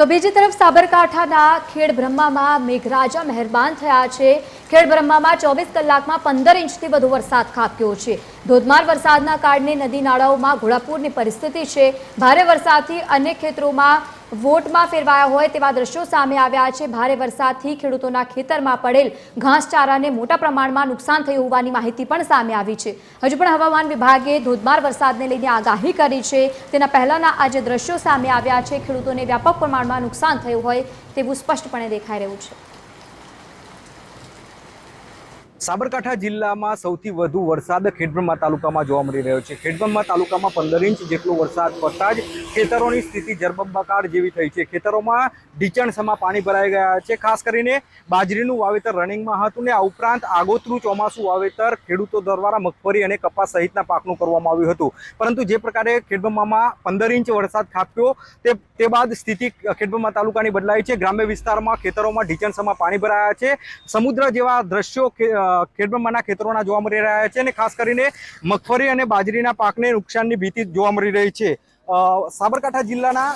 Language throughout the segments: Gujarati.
તો બીજી તરફ સાબરકાંઠાના ખેડ બ્રહ્મામાં મેઘરાજા મહેરબાન થયા છે. ખેડ બ્રહ્મામાં ચોવીસ કલાકમાં પંદર ઇંચથી વધુ વરસાદ ખાબક્યો છે. ધોધમાર વરસાદના કારણે નદી નાળાઓમાં ઘોડાપૂરની પરિસ્થિતિ છે. ભારે વરસાદથી અનેક ખેતરોમાં વોટમાં ફેરવાયા હોય તેવા દ્રશ્યો સામે આવ્યા છે. ભારે વરસાદથી ખેડૂતોના ખેતરમાં પડેલ ઘાસચારાને મોટા પ્રમાણમાં નુકસાન થયું હોવાની માહિતી પણ સામે આવી છે. હજુ પણ હવામાન વિભાગે ધોધમાર વરસાદને લઈને આગાહી કરી છે. તેના પહેલાના આજે દ્રશ્યો સામે આવ્યા છે, ખેડૂતોને વ્યાપક પ્રમાણમાં નુકસાન થયું હોય તેવું સ્પષ્ટપણે દેખાઈ રહ્યું છે. સાબરકાંઠા જિલ્લામાં સૌથી વધુ વરસાદ ખેડબ્રહ્મા તાલુકામાં જોવા મળી રહ્યો છે. ખેડબ્રહ્મા તાલુકામાં પંદર ઇંચ જેટલો વરસાદ પડતા જ ખેતરોની સ્થિતિ જરબંબાકાર જેવી થઈ છે. ખેતરોમાં ઢીચણસમાં પાણી ભરાઈ ગયા છે. ખાસ કરીને બાજરીનું વાવેતર રનિંગમાં હતું ને આ ઉપરાંત આગોતરું ચોમાસું વાવેતર ખેડૂતો દ્વારા મગફળી અને કપાસ સહિતના પાકનું કરવામાં આવ્યું હતું. પરંતુ જે પ્રકારે ખેડબ્રહ્મામાં પંદર ઇંચ વરસાદ ખાપ્યો તે તે બાદ સ્થિતિ ખેડબ્રહ્મા તાલુકાની બદલાઈ છે. ગ્રામ્ય વિસ્તારમાં ખેતરોમાં ઢીચણસમાં પાણી ભરાયા છે. સમુદ્ર જેવા દ્રશ્યો ખેડબ્રહ્માના ખેતરોના જોવા મળી રહ્યા છે અને ખાસ કરીને મગફળી અને બાજરીના પાકને નુકસાનની ભીતિ જોવા મળી રહી છે. સાબરકાંઠા જિલ્લાના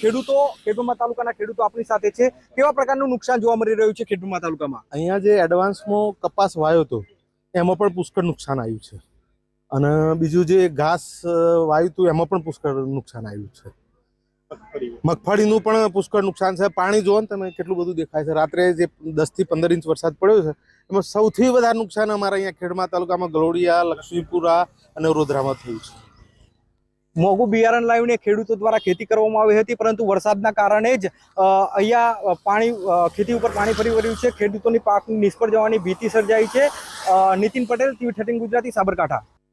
ખેડૂતો, ખેડબ્રહ્મા તાલુકાના ખેડૂતો આપણી સાથે છે. કેવા પ્રકારનું નુકસાન જોવા મળી રહ્યું છે ખેડબ્રહ્મા તાલુકામાં? અહીંયા જે એડવાન્સમાં કપાસ વાયો હતો એમાં પણ પુષ્કળ નુકસાન આવ્યું છે. અને બીજું જે ઘાસ વાયું હતું એમાં પણ પુષ્કળ નુકસાન આવ્યું છે. મગફળીનું. પણ પુષ્કળ નુકસાન છે. પાણી જોવો ને તમે કેટલું બધું દેખાય છે. રાત્રે જે દસથી પંદર ઇંચ વરસાદ પડ્યો છે એમાં સૌથી વધારે નુકસાન અમારા અહીંયા ખેડમા તાલુકામાં ગલોડિયા લક્ષ્મીપુરા અને રોધરામાં થયું છે. મોંઘું બિયારણ લાવીને ખેડૂતો દ્વારા ખેતી કરવામાં આવી હતી પરંતુ વરસાદના કારણે જ અહીંયા પાણી ખેતી ઉપર પાણી ફરી વળ્યું છે. ખેડૂતોની પાક નિષ્ફળ જવાની ભીતિ સર્જાઈ છે. Nitin Patel TV thirteen Gujarati Sabarkantha.